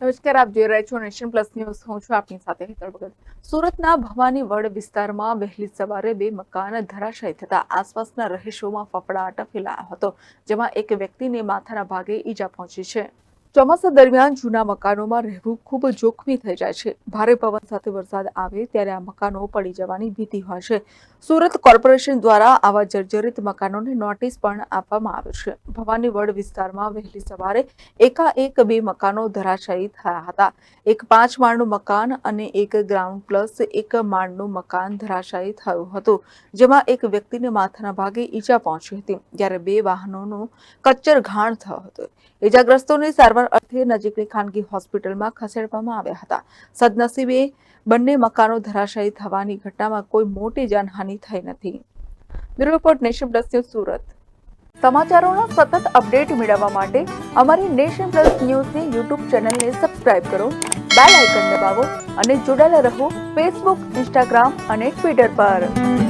નમસ્કાર, આપ જોઈ રહ્યા છો નેશન પ્લસ ન્યૂઝ. હું છું આપની સાથે હેતળ ભગત. સુરતના ભવાની વડ વિસ્તારમાં વહેલી સવારે બે મકાન ધરાશાયી થતા આસપાસના રહીશોમાં ફફડાટ ફેલાયો હતો, જેમાં એક વ્યક્તિને માથાના ભાગે ઈજા પહોંચી છે. ચોમાસા દરમિયાન જૂના મકાનોમાં રહેવું ખૂબ જોખમી થઈ જાય છે. ભારે પવન સાથે વરસાદ આવે ત્યારે આ મકાનો પડી જવાની ભીતિ હોય છે. સુરત કોર્પોરેશન દ્વારા આવા જર્જરિત મકાનોને નોટિસ પણ આપવામાં આવે છે. ભવાની વડ વિસ્તારમાં વહેલી સવારે એકાએક બે મકાનો ધરાશાયી થયા હતા. એક પાંચ માળનું મકાન અને એક ગ્રાઉન્ડ પ્લસ એક માળનું મકાન ધરાશાયી થયું હતું, જેમાં એક વ્યક્તિને માથાના ભાગે ઈજા પહોંચી હતી, જ્યારે બે વાહનોનું કચ્ચર ઘાણ થયો હતો. ઈજાગ્રસ્તોને સારવાર અર્થે નજીકની ખાનગી હોસ્પિટલમાં ખસેડવામાં આવ્યા હતા. સદનસીબે બંને મકાનો ધરાશાયી થવાની ઘટનામાં કોઈ મોટી જાનહાનિ થઈ નથી. Report nation plus news Surat. સમાચારોના સતત અપડેટ મેળવવા માટે અમારી નેશન પ્લસ ન્યૂઝની યુટ્યુબ ચેનલને સબસ્ક્રાઇબ કરો, બેલ આઇકન દબાવો અને જોડાયેલા રહો ફેસબુક, ઇન્સ્ટાગ્રામ અને ટ્વિટર પર.